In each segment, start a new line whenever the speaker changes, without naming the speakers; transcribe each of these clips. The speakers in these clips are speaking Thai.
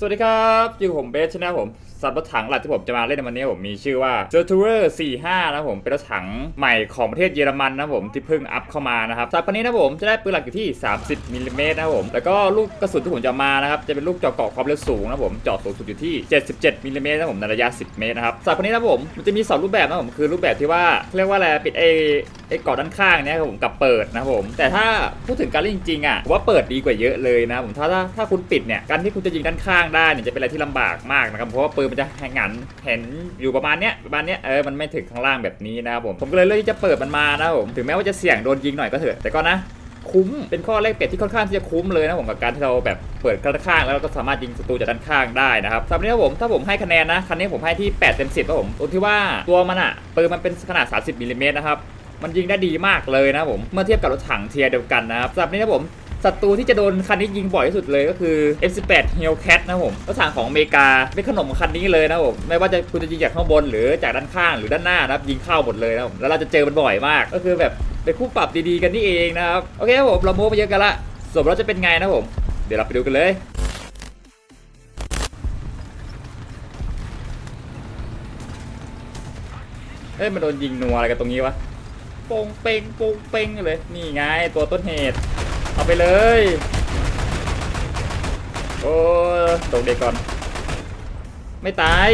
สวัสดีครับอยู่ผมเบสชนะผม สัตว์รถถังหลักที่ผมจะมาเล่นในวันนี้ผมมีชื่อว่า c e r t u r e r 45 นะผม เป็นรถถังใหม่ของประเทศเยอรมันนะผมที่เพิ่งอัพเข้ามานะครับสัตว์พันนี้นะผมจะได้ปืนหลักอยู่ที่ 30มิลลิเมตรนะผม แล้วก็ลูกกระสุนที่ผมจะมานะครับ จะเป็นลูกเจาะเกาะความเร็วสูงนะผมเจาะสูงสุดอยู่ที่ 77มิลลิเมตรนะผมในระยะ 10 เมตรนะครับสัตว์พันนี้นะผมมันจะมีสองรูปแบบนะผมคือรูปแบบที่ว่าเรียกว่าอะไรปิดไอ ไอเกาะด้านข้างเนี่ยครับผมกับเปิดนะผมแต่ถ้าพูดถึงการเล่นจริงๆอะผมว่าเปิดดีกว่าเยอะเลยนะผมถ้าถ้าถ้าคุณปิดเนี่ยการที่คุณจะยิงด้านข้างได้เนี่ยจะเป็นอะไรที่ลำบากมากนะครับเพราะว่าปืนมันจะแหงันเห็นอยู่ประมาณเนี้ยประมาณเนี้ยเออมันไม่ถึงข้างล่างแบบนี้นะครับผมผมก็เลยเลือกที่จะเปิดมันมานะผมถึงแม้ว่าจะเสี่ยงโดนยิงหน่อยก็เถอะแต่ก็นะคุ้มเป็นข้อแรกเปรียบที่ค่อนข้างที่จะคุ้มเลยนะผมกับการที่เราแบบเปิดด้านข้างแล้วเราก็สามารถยิงศัตรูจากด้านข้างได้นะครับสำหรับนี้ผมถ้าผมให้คะแนนนะคันนี้ผมให้ที่8เต็ม10ครับผมตรงที่ว่าตัวมันอะปืนมันเป็นขนาด 30มิลลิเมตรนะครับ มันยิงได้ดีมากเลยนะผมเมื่อเทียบกับรถถังเทียเดียวกันนะครับสำหรับนี้ครับผมศัตรูที่จะโดนคันนี้ยิงบ่อยที่สุดเลยก็คือ F18 Hellcat นะผมรถถังของอเมริกาเป็นขนมคันนี้เลยนะผมไม่ว่าจะคุณจะยิงจากข้างบนหรือจากด้านข้างหรือด้านหน้านะครับยิงเข้าหมดเลยนะผมแล้วเราจะเจอมันบ่อยมาก ก็คือแบบเป็นคู่ปรับดีๆกันนี่เองนะครับโอเคครับผมเราโม้ไปเยอะกันละส่วนเราจะเป็นไงนะผม เดี๋ยวเราไปดูกันเลยเอ้ยมันโดนยิงนัวอะไรกันตรงนี้วะ โป่งเป่งโป่งเป่งเลย นี่ไงตัวต้นเหตุ เอาไปเลย โอ้ตกเด็กก่อน ไม่ตาย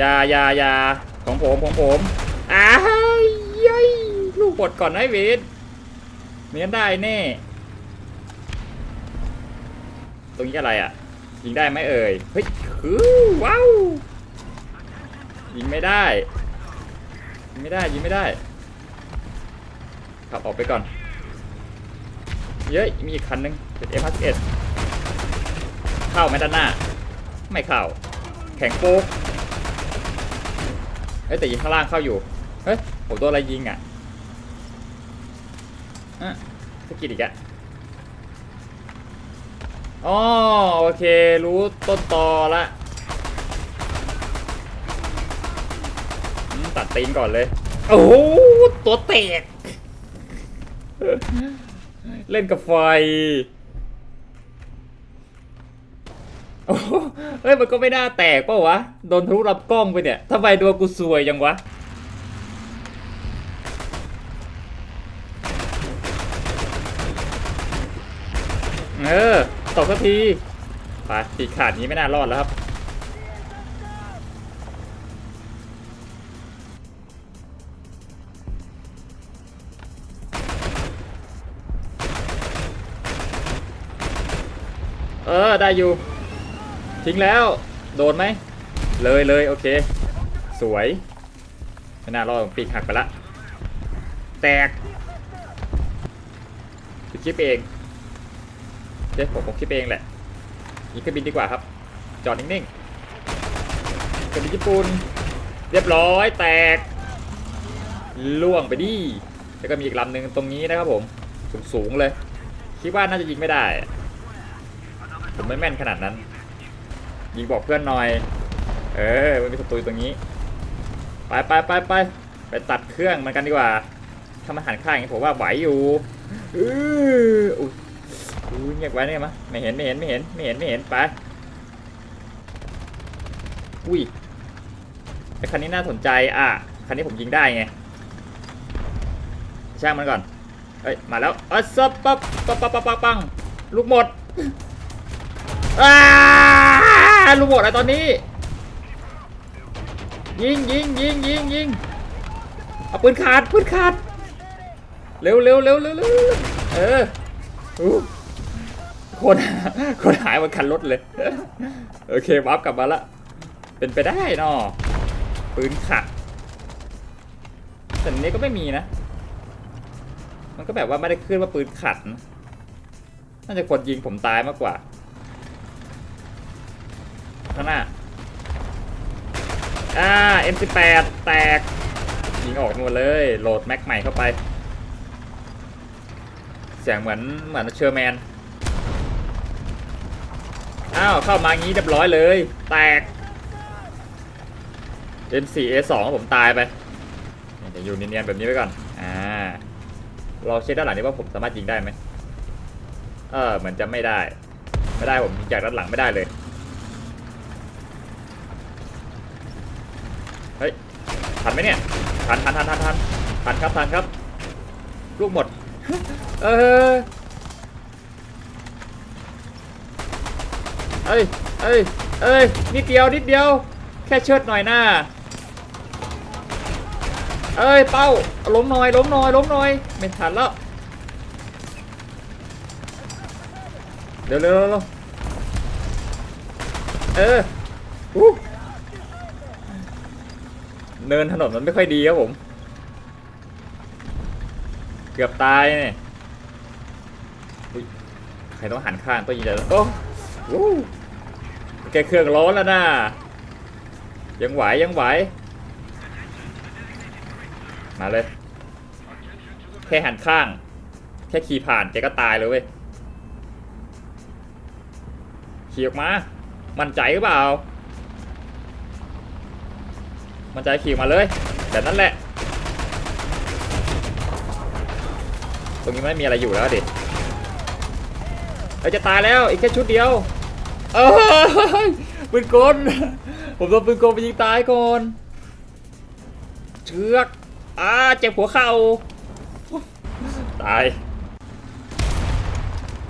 ยายายาของผมของผมอ้ายยัยลูกบดก่อนนะไอ้เวทเมียนได้แน่ ตรงนี้อะไรอะ ยิงได้ไหมเอ่ย เฮ้ยคือว้าว ยิงไม่ได้ ยิงไม่ได้ยิงไม่ได้ ขับออกไปก่อน เย้ยมีอีกคันนึงเป็น F51 เข้าไหมด้านหน้า ไม่เข้า แข็งโป๊กเอ้แต่ยิงข้างล่างเข้าอยู่ เฮ้ยผมโดนอะไรยิงอะอะสกิดอีกอะอ๋อโอเค รู้ต้นตอละอืม ตัดตีนก่อนเลย โอ้โหตัวแตกเล่นกับไฟโอ้โหเฮ้ยมันก็ไม่น่าแตกเปล่าวะ โดนทะลุรับกล้องไปเนี่ยทำไมดวงกูซวยยังวะ เออตกสักทีไปปีกขาดนี้ไม่น่ารอดแล้วครับ ออได้อยู่ ทิ้งแล้ว โดนไหม เลยเลยโอเค สวย ไม่น่ารอดปีกหักไปละ แตกปิดคลิปเองเดี๋ยวผมผมคลิปเองแหละยิงเครื่องบินดีกว่าครับ จอดนิ่งๆเครื่องบินญี่ปุ่น เรียบร้อยแตก ล่วงไปดิ แล้วก็มีอีกลำหนึ่งตรงนี้นะครับผม สูงๆเลย คิดว่าน่าจะยิงไม่ได้ ผมไม่แม่นขนาดนั้น ยิงบอกเพื่อนหน่อย เออมันมีศัตรูตรงนี้ ไปไปไปไปไปตัดเครื่องมันกันดีกว่าถ้ามันหันข้างอย่างผมว่าไหวอยู่อืออุ้ยอุ้ยเงียบไว้ได้ไหมยไม่เห็นไม่เห็นไม่เห็นไม่เห็นไม่เห็นไป อุ้ยไอคันนี้น่าสนใจอะคันนี้ผมยิงได้ไง ช่างมันก่อน เอ้ย มาแล้วอะซับปั๊บปั๊บปั๊บปั๊บปั๊บปัง ลูกหมด อ้าลูกหมดอะไรตอนนี้ ยิงยิงยิงยิงยิงเอาปืนขาดปืนขาดเร็วเร็วเร็วเร็วเร็วเออคนคนหายบนคันรถเลย โอเควับกลับมาละเป็นไปได้นาะปืนขัดแต่นี้ก็ไม่มีนะ มันก็แบบว่าไม่ได้ขึ้นว่าปืนขัดนะน่าจะคนยิงผมตายมากกว่า ข้างหน้า อ่า M18 แตก ยิงออกหมดเลย โหลดแม็กใหม่เข้าไป เสียงเหมือนเหมือนเชอร์แมน อ้าว เข้ามางี้เรียบร้อยเลย แตก M4A2 ผมตายไปเดี๋ยวอยู่เนียนๆแบบนี้ไว้ก่อน อ่า เราเช็คด้านหลังนี้ว่าผมสามารถยิงได้ไหม เออเหมือนจะไม่ได้ ไม่ได้ผมยิงจากด้านหลังไม่ได้เลย เฮ้ย ทันไหมเนี่ยทันทันทันทันทันทันครับทันครับ ลูกหมด เออเอ้ยเอ้ยเอ้ยนิดเดียวนิดเดียว แค่เชิดหน่อยหน้าเอ้ยเป้าล้มหน่อยล้มหน่อยล้มหน่อยไม่ทันแล้วเร็วเร็วเร็วเร็วเอออู้ เนินถนนมันไม่ค่อยดีครับผม เกือบตายเนี่ยใครต้องหันข้างต้องยิงใจโอ้โหแกเครื่องร้อนแล้วนะยังไหวยังไหว มาเลย แค่หันข้าง แค่ขี่ผ่านแกก็ตายเลยเว้ยขี่ออกมา มั่นใจหรือเปล่า มันใจขี่มาเลยแบบนั้นแหละ ตรงนี้ไม่มีอะไรอยู่แล้วดิเอ้ยจะตายแล้วอีกแค่ชุดเดียวเอ้ยปืนกลผมโดนปืนกลไปยิงตายก่อนเชือกอ่าเจ็บหัวเข่าตาย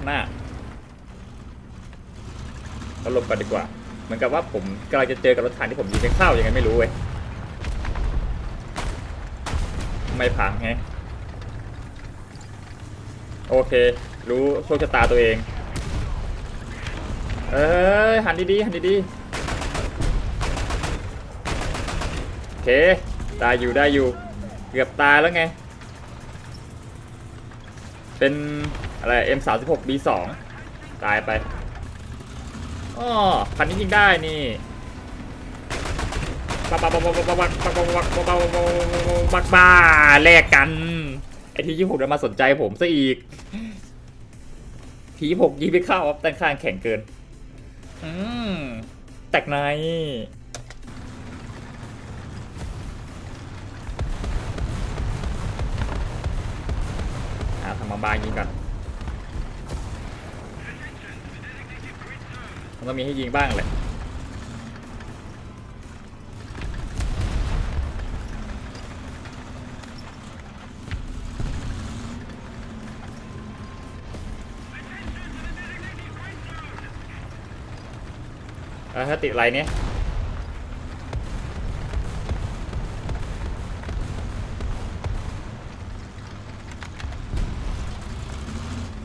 หน้าเราลบกันดีกว่า เหมือนกับว่าผมกำลังจะเจอกับรถถังที่ผมยิงไปเข้ายังไงไม่รู้เว้ย ไม่พังไงโอเค รู้โชคชะตาตัวเอง เอ้ยหันดีๆหันดีๆโอเคได้อยู่ได้อยู่ เกือบตายแล้วไง เป็นอะไร M36 B2 ตายไปอ๋อคันนี้ยิงได้นี่ บักบักบักบักบักบักบักบักบักบักบักบักบ้าแลกกันไอที่ยี่หกมาสนใจผมซะอีกทีหกยิงไปเข้าออฟด้านข้างแข็งเกิน อืมแตกในอ่าทำมาบางยิงก่อนมันต้องมีให้ยิงบ้างแหละ เออถ้าติดอะไรเนี่ย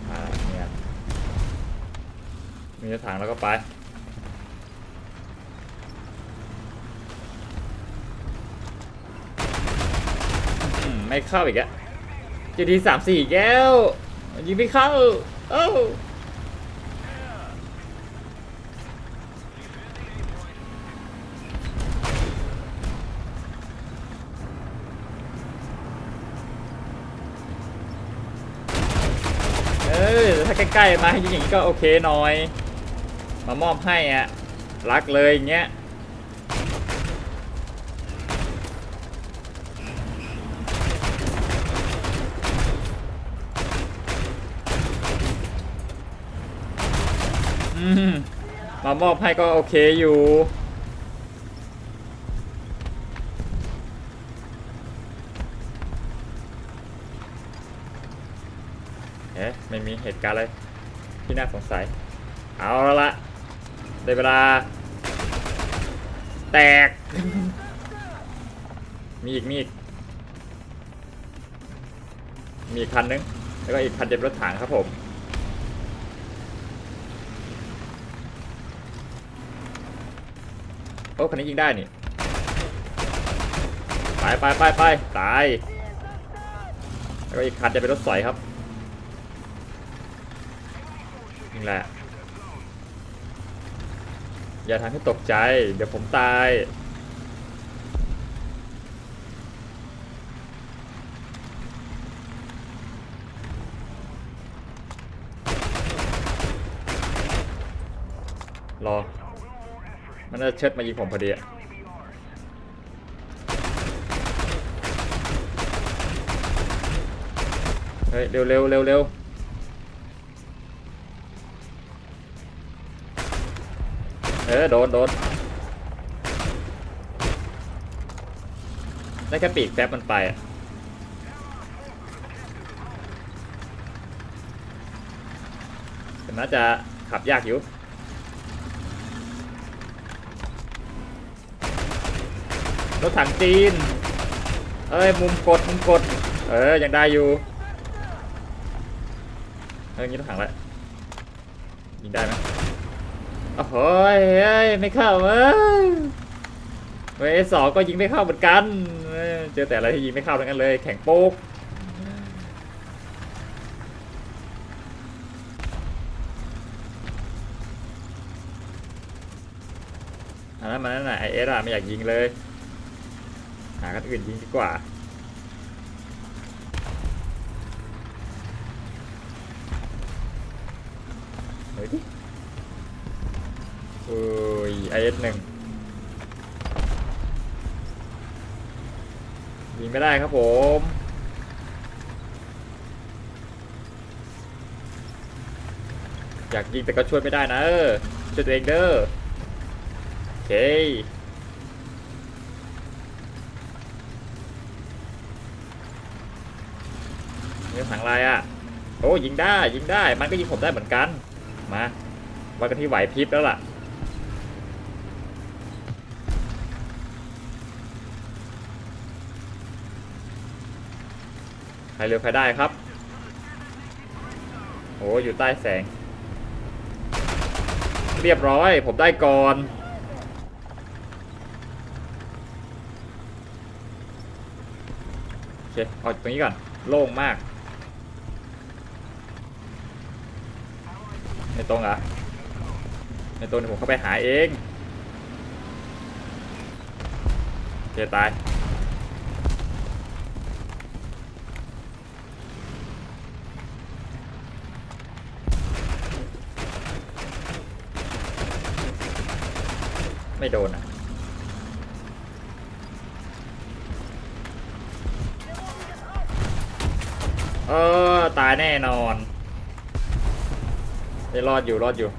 อ่าเนี่ยมีรถถังแล้วก็ไปไม่เข้าอีกอะจะทีสามสี่แก้วยิงไม่เข้า เอ้าเออถ้า ใกล้ๆมาให้ยิงอย่างนี้ก็โอเคหน่อย มามอบให้อะรักเลยอย่างเงี้ยอืมมามอบให้ก็โอเคอยู่ ไม่มีเหตุการณ์อะไรที่น่าสงสัย เอาละละได้เวลา แตก มีอีก มีอีก มีคันนึง แล้วก็อีกคันเป็นรถถังครับผม โอ้คันนี้ยิงได้นี่ ไปไปไปไปตาย แล้วก็อีกคันจะเป็นรถสอยครับ นี่แหละ อย่าทำให้ตกใจ เดี๋ยวผมตาย รอ มันจะเชิดมายิงผมพอดีอะเฮ้ยเร็วเร็วเร็วเร็ว ออโดนโดนได้แค่ปีกแฟบมันไปอะแต่น่าจะขับยากอยู่รถถังจีน เอ้ย มุมกด มุมกด เออ ยังได้อยู่ เอออย่างนี้รถถังแล้วยิงได้ไหม โอ้โหยเอ้ยไม่เข้าเอ้ยเวสองก็ยิงไม่เข้าเหมือนกันเจอแต่อะไรที่ยิงไม่เข้าทั้งนั้นเลย แข่งโป๊กอันนั้นมันนั่นน่ะไอเอสอะไม่อยากยิงเลย หากันอื่นยิงดีกว่าเฮ้ยดิ โอ้ยไอเอสหนึ่งยิงไม่ได้ครับผมอยากยิงแต่ก็ช่วยไม่ได้นะเออช่วยตัวเองเด้อโอเคมีถังลายอะโอ้ยิงได้ยิงได้มันก็ยิงผมได้เหมือนกันมาวัดกันที่ไหวพริบแล้วล่ะ เร็วใครได้ครับ โอ้อยู่ใต้แสง เรียบร้อย ผมได้ก่อน โอเคเอาตรงนี้ก่อน โล่งมากไม่ตรงเหรอะไม่ตรงผมเข้าไปหาเองโอเคตาย ไม่โดนอะเออตายแน่นอนไม่รอดอยู่รอดอยู่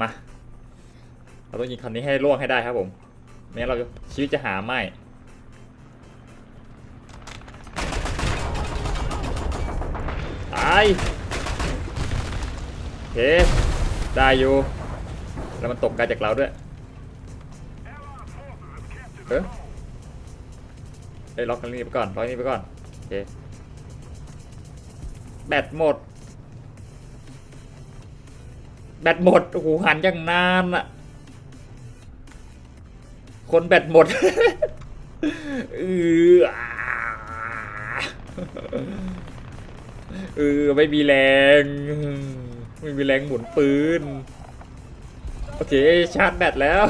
มา เราต้องยิงคันนี้ให้ล่วงให้ได้ครับผมไม่งั้นเราชีวิตจะหาไม่ายโอเคได้อยู่ แล้วมันตกไกลจากเราด้วย เออเอ้ยล็อกคันนี้ไปก่อนล็อกอันนี้ไปก่อน โอเค แบตหมด แบตหมด โอ้โหหันยังนานอะคนแบตหมด เอออ่า เออไม่มีแรงไม่มีแรงหมุนปืนโอเคชาร์จแบตแล้ว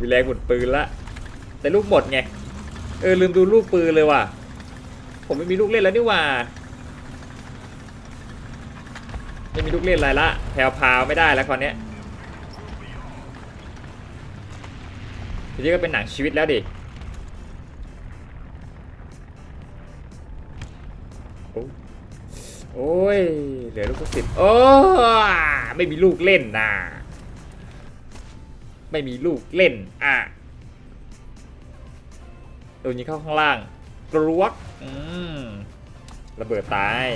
มีแรงหมุนปืนละ แต่ลูกหมดไง เออลืมดูลูกปืนเลยว่ะ ผมไม่มีลูกเล่นแล้วนี่ว่าไม่มีลูกเล่นอะไรละแพรวพาวไม่ได้แล้วคราวนี้ทีนี้ก็เป็นหนังชีวิตแล้วดิ โอ้ย เหลือลูกสักสิบโอ้ไม่มีลูกเล่นนะไม่มีลูกเล่นอะโดนยิงเข้าข้างล่างกรวกอืมระเบิดตาย